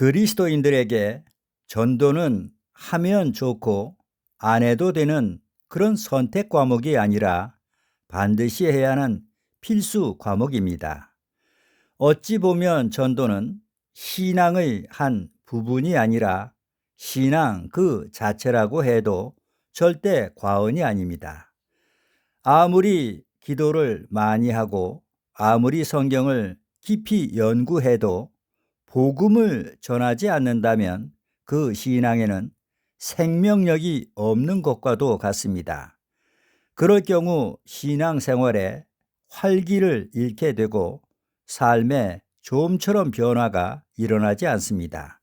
그리스도인들에게 전도는 하면 좋고 안 해도 되는 그런 선택 과목이 아니라 반드시 해야 하는 필수 과목입니다. 어찌 보면 전도는 신앙의 한 부분이 아니라 신앙 그 자체라고 해도 절대 과언이 아닙니다. 아무리 기도를 많이 하고 아무리 성경을 깊이 연구해도 복음을 전하지 않는다면 그 신앙에는 생명력이 없는 것과도 같습니다. 그럴 경우 신앙생활에 활기를 잃게 되고 삶에 좀처럼 변화가 일어나지 않습니다.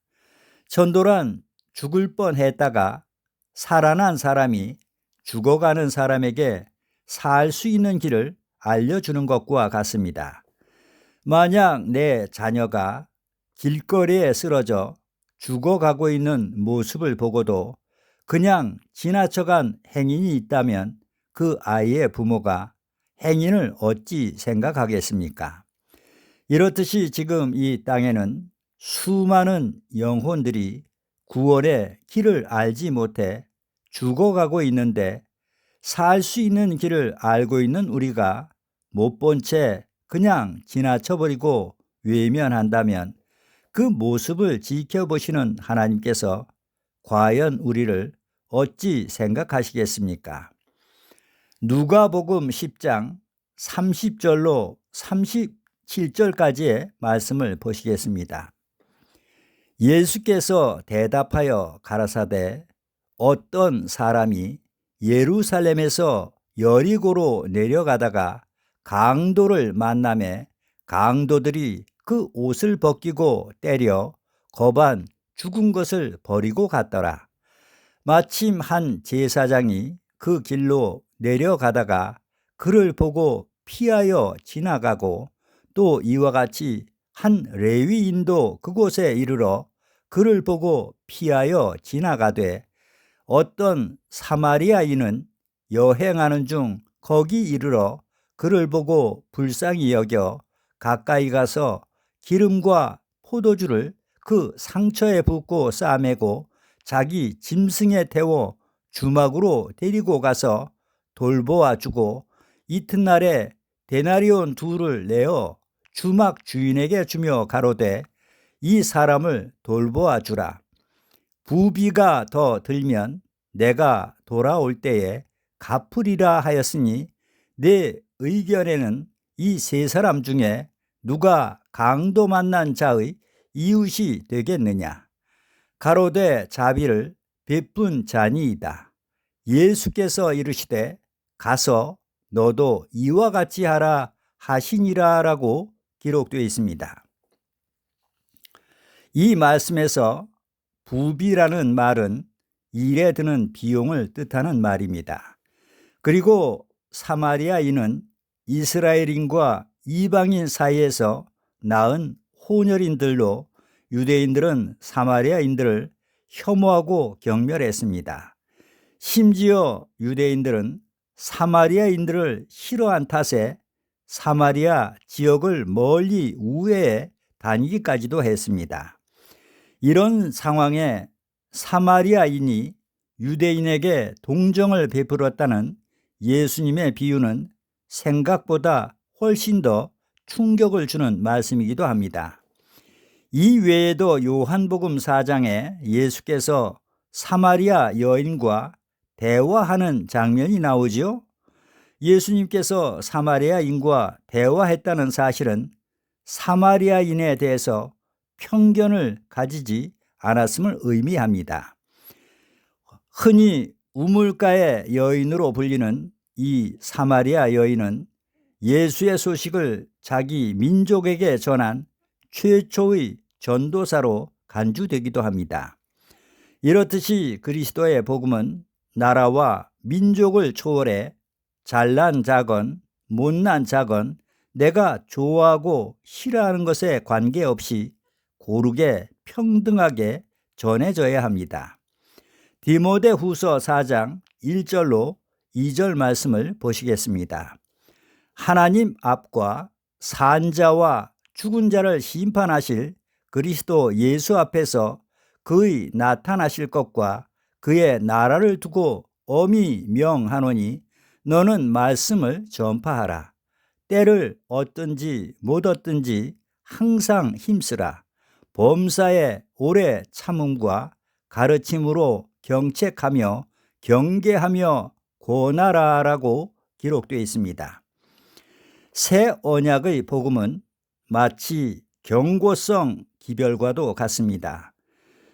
전도란 죽을 뻔 했다가 살아난 사람이 죽어가는 사람에게 살 수 있는 길을 알려주는 것과 같습니다. 만약 내 자녀가 길거리에 쓰러져 죽어가고 있는 모습을 보고도 그냥 지나쳐간 행인이 있다면 그 아이의 부모가 행인을 어찌 생각하겠습니까? 이렇듯이 지금 이 땅에는 수많은 영혼들이 구원의 길을 알지 못해 죽어가고 있는데 살 수 있는 길을 알고 있는 우리가 못 본 채 그냥 지나쳐버리고 외면한다면 그 모습을 지켜보시는 하나님께서 과연 우리를 어찌 생각하시겠습니까? 누가복음 10장 30절로 37절까지의 말씀을 보시겠습니다. 예수께서 대답하여 가라사대 어떤 사람이 예루살렘에서 여리고로 내려가다가 강도를 만남에 강도들이 그 옷을 벗기고 때려 거반 죽은 것을 버리고 갔더라. 마침 한 제사장이 그 길로 내려가다가 그를 보고 피하여 지나가고 또 이와 같이 한 레위인도 그곳에 이르러 그를 보고 피하여 지나가되 어떤 사마리아인은 여행하는 중 거기 이르러 그를 보고 불쌍히 여겨 가까이 가서 기름과 포도주를 그 상처에 붓고 싸매고 자기 짐승에 태워 주막으로 데리고 가서 돌보아 주고 이튿날에 데나리온 둘을 내어 주막 주인에게 주며 가로되 이 사람을 돌보아 주라. 부비가 더 들면 내가 돌아올 때에 갚으리라 하였으니 내 의견에는 이 세 사람 중에 누가 강도 만난 자의 이웃이 되겠느냐? 가로되 자비를 베푼 자니이다. 예수께서 이르시되 가서 너도 이와 같이 하라 하시니라라고 기록되어 있습니다. 이 말씀에서 부비라는 말은 일에 드는 비용을 뜻하는 말입니다. 그리고 사마리아인은 이스라엘인과 이방인 사이에서 낳은 혼혈인들로 유대인들은 사마리아인들을 혐오하고 경멸했습니다. 심지어 유대인들은 사마리아인들을 싫어한 탓에 사마리아 지역을 멀리 우회해 다니기까지도 했습니다. 이런 상황에 사마리아인이 유대인에게 동정을 베풀었다는 예수님의 비유는 생각보다 훨씬 더 충격을 주는 말씀이기도 합니다. 이 외에도 요한복음 4장에 예수께서 사마리아 여인과 대화하는 장면이 나오지요. 예수님께서 사마리아인과 대화했다는 사실은 사마리아인에 대해서 편견을 가지지 않았음을 의미합니다. 흔히 우물가의 여인으로 불리는 이 사마리아 여인은 예수의 소식을 자기 민족에게 전한 최초의 전도사로 간주되기도 합니다. 이렇듯이 그리스도의 복음은 나라와 민족을 초월해 잘난 자건 못난 자건 내가 좋아하고 싫어하는 것에 관계없이 고르게 평등하게 전해져야 합니다. 디모데 후서 4장 1절로 2절 말씀을 보시겠습니다. 하나님 앞과 산자와 죽은 자를 심판하실 그리스도 예수 앞에서 그의 나타나실 것과 그의 나라를 두고 엄히 명하노니 너는 말씀을 전파하라. 때를 얻든지 못 얻든지 항상 힘쓰라. 범사에 오래 참음과 가르침으로 경책하며 경계하며 고나라라고 기록되어 있습니다. 새 언약의 복음은 마치 경고성 기별과도 같습니다.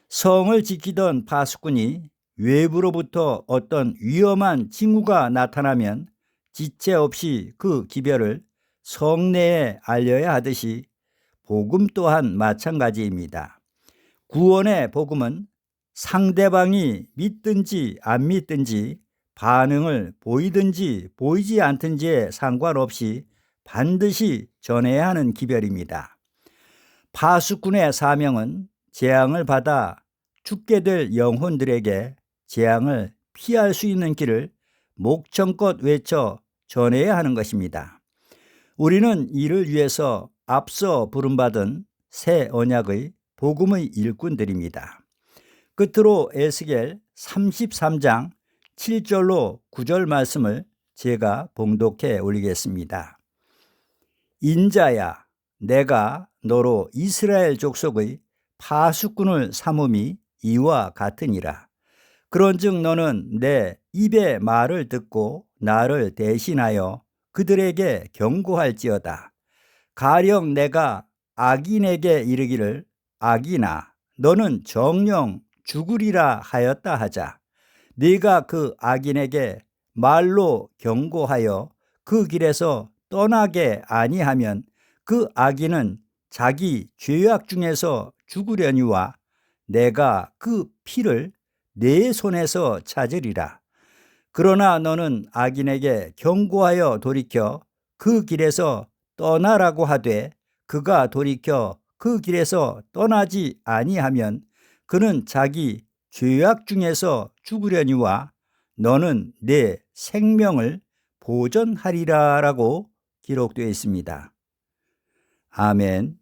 성을 지키던 파수꾼이 외부로부터 어떤 위험한 징후가 나타나면 지체 없이 그 기별을 성내에 알려야 하듯이 복음 또한 마찬가지입니다. 구원의 복음은 상대방이 믿든지 안 믿든지 반응을 보이든지 보이지 않든지에 상관없이 반드시 전해야 하는 기별입니다. 파수꾼의 사명은 재앙을 받아 죽게 될 영혼들에게 재앙을 피할 수 있는 길을 목청껏 외쳐 전해야 하는 것입니다. 우리는 이를 위해서 앞서 부름받은 새 언약의 복음의 일꾼들입니다. 끝으로 에스겔 33장 7절로 9절 말씀을 제가 봉독해 올리겠습니다. 인자야 내가 너로 이스라엘 족속의 파수꾼을 삼음이 이와 같으니라. 그런즉 너는 내 입의 말을 듣고 나를 대신하여 그들에게 경고할지어다. 가령 내가 악인에게 이르기를 악이나 너는 정령 죽으리라 하였다 하자. 네가 그 악인에게 말로 경고하여 그 길에서 떠나게 아니하면 그 악인은 자기 죄악 중에서 죽으려니와 내가 그 피를 내 손에서 찾으리라. 그러나 너는 악인에게 경고하여 돌이켜 그 길에서 떠나라고 하되 그가 돌이켜 그 길에서 떠나지 아니하면 그는 자기 죄악 중에서 죽으려니와 너는 내 생명을 보전하리라라고 기록되어 있습니다. 아멘.